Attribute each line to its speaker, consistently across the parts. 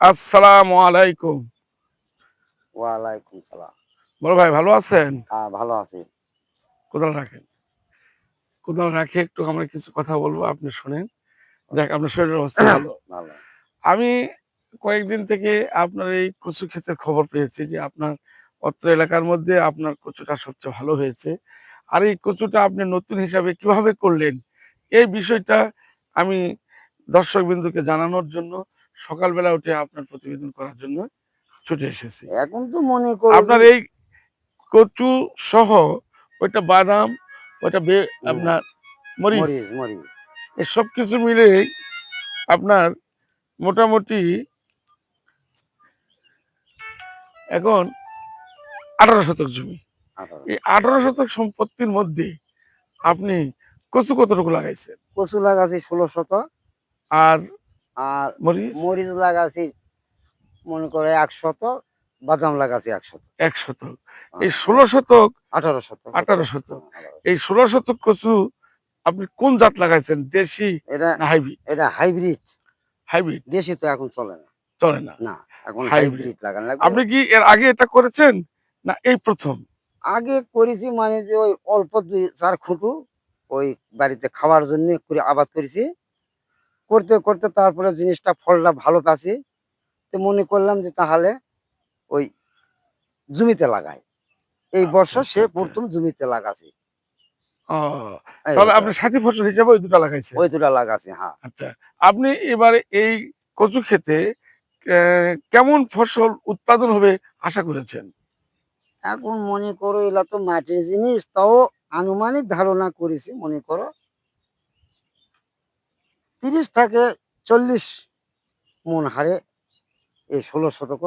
Speaker 1: আসসালামু আলাইকুম।
Speaker 2: ওয়ালাইকুম সালাম।
Speaker 1: বড় ভাই ভালো আছেন?
Speaker 2: হ্যাঁ ভালো আছি।
Speaker 1: কোদাল রাখেন। কোদাল রাখে একটু আমরা কিছু কথা বলব আপনি শুনেন। যাক আপনার শরীরের অবস্থা ভালো।
Speaker 2: ভালো
Speaker 1: আমি কয়েকদিন থেকে আপনার এই কচু ক্ষেতের খবর পেয়েছি যে আপনার অত্র এলাকার মধ্যে আপনার কচুটা সবচেয়ে ভালো হয়েছে। আর এই কচুটা আপনি নতুন হিসাবে কীভাবে করলেন এই বিষয়টা আমি দর্শক বিন্দুকে জানানোর জন্য সকালবেলা উঠে আপনার প্রতিবেদন করার জন্য ছুটে এসেছি।
Speaker 2: এখন তো মনে করি
Speaker 1: আপনার এই কচু সহ ওইটা বাদাম ওইটা বে- আপনার মরিচ। সব কিছু মিলে আপনার মোটামুটি এখন আঠারো শতক জমি। এই আঠারো শতক সম্পত্তির মধ্যে আপনি কচু কতটুকু লাগাইছেন?
Speaker 2: কচু লাগাছি ষোলো শতক
Speaker 1: আর
Speaker 2: আর
Speaker 1: মরিচ?
Speaker 2: লাগাছি মনে করে এক শত বাদাম লাগাছি এক শত
Speaker 1: এক শতক। এই ষোলো শতক
Speaker 2: আঠারো শতক।
Speaker 1: আঠারো শতক। এই ষোলো শতক কচু আপনি কোন জাত লাগাইছেন দেশি
Speaker 2: এটা
Speaker 1: হাইব্রিড?
Speaker 2: এটা হাইব্রিড।
Speaker 1: হাইব্রিড?
Speaker 2: দেশি তো এখন চলে না।
Speaker 1: চলে না?
Speaker 2: না এখন হাইব্রিড লাগানো লাগবে।
Speaker 1: আপনি কি এর আগে এটা করেছেন না এই প্রথম?
Speaker 2: আগে করেছি মানে যে ওই অল্প দুই চার খুঁটু ওই বাড়িতে খাওয়ার জন্য করে আবাদ করেছি। করতে করতে তারপরে জিনিসটা ফলটা ভালো পাচ্ছি। তো মনে করলাম যে তাহলে ওই জমিতে লাগাই। এই বর্ষা
Speaker 1: আচ্ছা,
Speaker 2: সে
Speaker 1: আচ্ছা।
Speaker 2: প্রথম জমিতে লাগাছি।
Speaker 1: তাহলে আপনি সাথী ফসল হিসাবে ওই দুটা লাগাইছেন
Speaker 2: ওই দুটা লাগাছি হ্যাঁ।
Speaker 1: আচ্ছা আপনি এবারে এই কচু খেতে কেমন ফসল উৎপাদন হবে আশা করেছেন?
Speaker 2: এখন মনে করো এলা তো মাটির জিনিস তাও আনুমানিক ধারণা করেছি মনে করো তিরিশ থেকে চল্লিশ মন হারে এই ষোলো শতক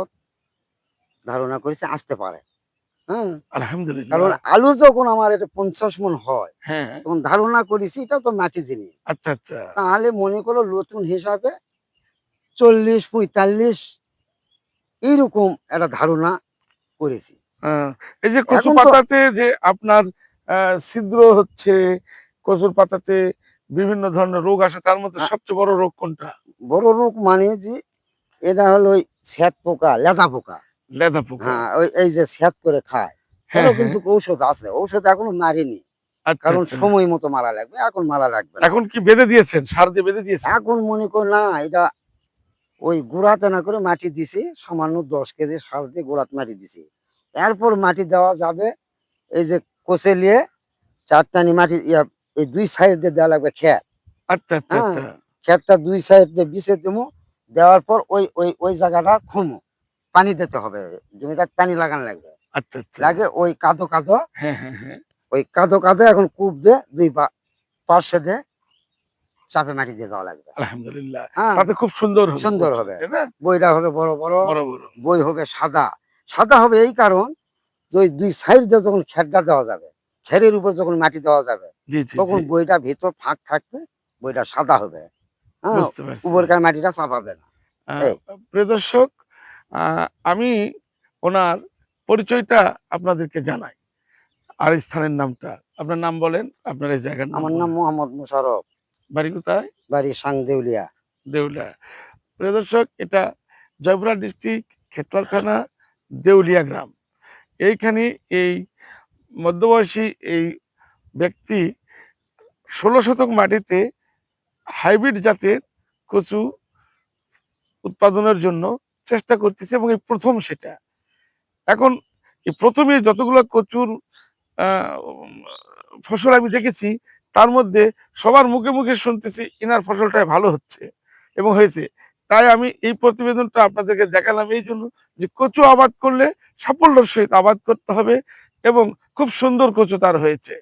Speaker 2: ধারণা করেছি আসতে পারে। হ্যাঁ? কারণ আলু যখন আমার এটা পঞ্চাশ মন হয়
Speaker 1: হ্যাঁ।
Speaker 2: তখন ধারণা করেছি এটা তো মাটি জিনিস।
Speaker 1: আচ্ছা আচ্ছা।
Speaker 2: তাহলে মনে করো নতুন হিসাবে চল্লিশ পঁয়তাল্লিশ এইরকম একটা ধারণা করেছি।
Speaker 1: আহ, এই যে কচু পাতাতে যে আপনার ছিদ্র হচ্ছে কচুর পাতাতে বিভিন্ন ধরনের রোগ আসে তার মধ্যে সবচেয়ে বড় রোগ কোনটা?
Speaker 2: বড় রোগ মানে যে এটা হলো ওই শ্যাত পোকা লেদা পোকা।
Speaker 1: লেদা পোকা।
Speaker 2: হ্যাঁ ওই এই যে শ্যাত করে খায়।
Speaker 1: হ্যাঁ,
Speaker 2: এরও
Speaker 1: হ্যাঁ।
Speaker 2: কিন্তু ঔষধ আছে। ঔষধ এখনও মারিনি।
Speaker 1: আচ্ছা,
Speaker 2: কারণ
Speaker 1: আচ্ছা।
Speaker 2: সময় মতো মারা লাগবে এখন মারা লাগবে।
Speaker 1: এখন কি বেঁধে দিয়েছেন? সার দিয়ে বেঁধে দিয়েছেন?
Speaker 2: এখন মনে কর না এটা ওই গুড়াতে না করে মাটি দিছি সামান্য দশ কেজি সার দিয়ে গোড়াত মাটি দিছি। এরপর মাটি দেওয়া যাবে এই যে কোচে নিয়ে চারটানি মাটি ইয়া এই দুই সাইড দিয়ে দেওয়া লাগবে খেত।
Speaker 1: আচ্ছা আচ্ছা
Speaker 2: হ্যাঁ।
Speaker 1: আচ্ছা।
Speaker 2: দুই সাইড দিয়ে বিছে দেবো দেওয়ার পর ওই ওই ওই জায়গাটা খুমো পানি দিতে হবে জমিটা পানি লাগানো লাগবে।
Speaker 1: আচ্ছা আচ্ছা।
Speaker 2: লাগে ওই কাদো কাদো
Speaker 1: হ্যাঁ হ্যাঁ হ্যাঁ।
Speaker 2: ওই কাদো কাদো এখন কূপ দিয়ে দুই পা- পার্শ্বে দিয়ে চাপে মাটি দিয়ে যাওয়া লাগবে।
Speaker 1: আলহামদুলিল্লাহ। তাতে খুব সুন্দর হবে।
Speaker 2: সুন্দর হবে। বইটা হবে বড় বড়।
Speaker 1: বড় বড়।
Speaker 2: বই হবে সাদা। সাদা হবে এই কারণ যে ওই দুই সাইড দিয়ে যখন খেরটা দেওয়া যাবে খেরের উপর যখন মাটি দেওয়া যাবে তখন বইটা ভেতর ফাঁক থাকবে বইটা সাদা হবে। হ্যাঁ উপরকার মাটিটা চাপাবে না।
Speaker 1: প্রিয় দর্শক আমি ওনার পরিচয়টা আপনাদেরকে জানাই। আর স্থানের নামটা। আপনার নাম বলেন আপনার এই জায়গার
Speaker 2: আমার নাম মোহাম্মদ মুশারফ।
Speaker 1: বাড়ি কোথায়?
Speaker 2: বাড়ি সাংদেউলিয়া।
Speaker 1: দেউলিয়া। প্রিয় দর্শক এটা জয়পুরা ডিস্ট্রিক্ট খেতলার থানা দেউলিয়া গ্রাম। এইখানে এই মধ্যবয়সী এই ব্যক্তি ষোলো শতক মাটিতে হাইব্রিড জাতের কচু উৎপাদনের জন্য চেষ্টা করতেছে এবং এই প্রথম সেটা। এখন এই প্রথমে যতগুলো কচুর ফসল আমি দেখেছি, তার মধ্যে সবার মুখে মুখে শুনতেছি, ইনার ফসলটাই ভালো হচ্ছে এবং হয়েছে। তাই আমি এই প্রতিবেদনটা আপনাদেরকে দেখালাম এই জন্য যে কচু আবাদ করলে সাফল্যের সহিত আবাদ করতে হবে এবং খুব সুন্দর কচু তার হয়েছে।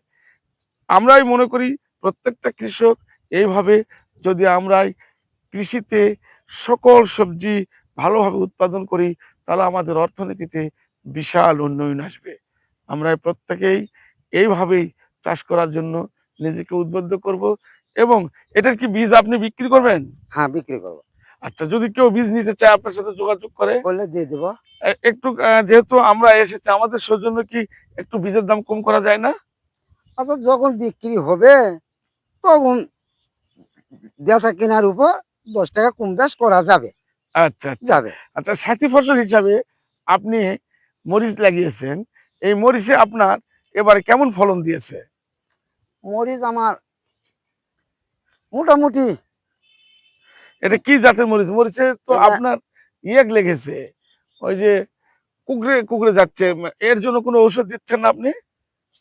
Speaker 1: আমরাই মনে করি প্রত্যেকটা কৃষক এইভাবে যদি আমরাই কৃষিতে সকল সবজি ভালোভাবে উৎপাদন করি, তাহলে আমাদের অর্থনীতিতে বিশাল উন্নয়ন আসবে। আমরা প্রত্যেকেই এইভাবেই চাষ করার জন্য নিজেকে উদ্বুদ্ধ করব এবং এটার কি বীজ আপনি বিক্রি করবেন?
Speaker 2: হ্যাঁ বিক্রি করব।
Speaker 1: আচ্ছা যদি কেউ বীজ নিতে চায় আপনার সাথে যোগাযোগ করে?
Speaker 2: করলে দিয়ে দেবো।
Speaker 1: একটু যেহেতু আমরা এসেছি আমাদের সৌজন্য কি একটু বীজের দাম কম করা যায় না?
Speaker 2: আচ্ছা যখন বিক্রি হবে তখন বেচা কেনার উপর দশ টাকা কম বেশ করা যাবে।
Speaker 1: আচ্ছা আচ্ছা।
Speaker 2: যাবে।
Speaker 1: আচ্ছা সাথী ফসল হিসাবে আপনি মরিচ লাগিয়েছেন এই মরিচে আপনার এবারে কেমন ফলন দিয়েছে?
Speaker 2: মরিচ আমার মোটামুটি
Speaker 1: এটা কি জাতের মরিচ? মরিচে তো আপনার ইয়েক লেগেছে। ওই যে কুকড়ে কুকড়ে যাচ্ছে। এর জন্য কোনো ঔষধ দিচ্ছেন না আপনি?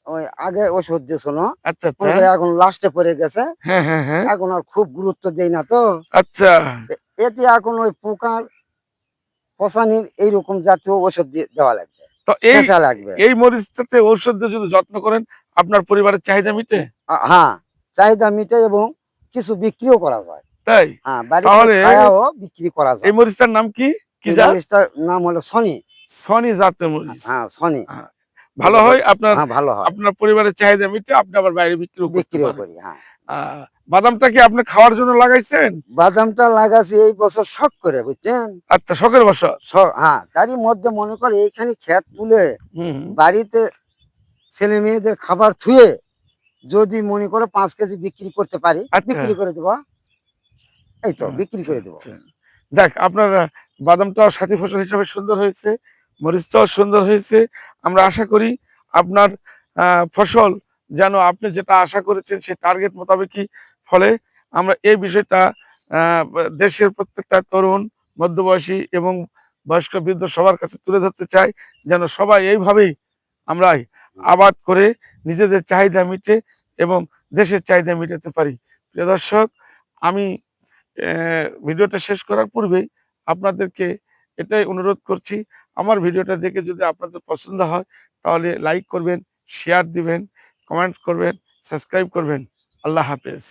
Speaker 2: ওই আগে ওষুধ দিয়েছিল।
Speaker 1: আচ্ছা আচ্ছা।
Speaker 2: এখন লাস্টে পড়ে গেছে।
Speaker 1: হ্যাঁ হ্যাঁ হ্যাঁ।
Speaker 2: এখন আর খুব গুরুত্ব দেই না তো।
Speaker 1: আচ্ছা।
Speaker 2: এতে এখন ওই পোকার পচানির এইরকম জাতীয় ওষুধ দেওয়া লাগবে।
Speaker 1: তো এই
Speaker 2: লাগবে।
Speaker 1: এই মরিচটাতে ঔষধ দিয়ে যদি যত্ন করেন আপনার পরিবারের চাহিদা মিটে?
Speaker 2: হ্যাঁ চাহিদা মিটে এবং কিছু বিক্রিও করা যায়।
Speaker 1: তাই?
Speaker 2: হ্যাঁ
Speaker 1: তাহলে-
Speaker 2: বিক্রি করা যায়।
Speaker 1: এই মরিচটার নাম কি? কি
Speaker 2: মরিচটার নাম হলো সনি।
Speaker 1: সনি জাতের মরিচ।
Speaker 2: হ্যাঁ সনি।
Speaker 1: ভালো হয় আপনার
Speaker 2: হ্যাঁ ভালো হয়।
Speaker 1: আপনার পরিবারের চাহিদা মিটে আপনি আবার বাইরে বিক্রি পারেন।
Speaker 2: করি হ্যাঁ।
Speaker 1: বাদামটা কি আপনি খাওয়ার জন্য লাগাইছেন?
Speaker 2: বাদামটা লাগাছি এই বছর শখ করে বুঝছেন?
Speaker 1: আচ্ছা শখের বছর?
Speaker 2: হ্যাঁ তারই মধ্যে মনে করে এইখানে খেত তুলে। বাড়িতে ছেলে মেয়েদের খাবার থুয়ে যদি মনে করে পাঁচ কেজি বিক্রি করতে পারি
Speaker 1: আচ্ছা।
Speaker 2: বিক্রি করে দেবো। এই তো বিক্রি করে দেবো।
Speaker 1: যাক আপনার বাদামটাও সাথী ফসল হিসাবে সুন্দর হয়েছে মরিচটাও সুন্দর হয়েছে। আমরা আশা করি আপনার ফসল যেন আপনি যেটা আশা করেছেন সেই টার্গেট মোতাবেকই ফলে আমরা এই বিষয়টা দেশের প্রত্যেকটা তরুণ মধ্যবয়সী এবং বয়স্ক বৃদ্ধ সবার কাছে তুলে ধরতে চাই যেন সবাই এইভাবেই আমরা আবাদ করে নিজেদের চাহিদা মিটে এবং দেশের চাহিদা মিটাতে পারি। প্রিয় দর্শক আমি ভিডিওটা শেষ করার পূর্বেই আপনাদেরকে এটাই অনুরোধ করছি। আমার ভিডিওটা দেখে যদি আপনাদের পছন্দ হয়, তাহলে লাইক করবেন শেয়ার দিবেন কমেন্ট করবেন সাবস্ক্রাইব করবেন। আল্লাহ হাফেজ।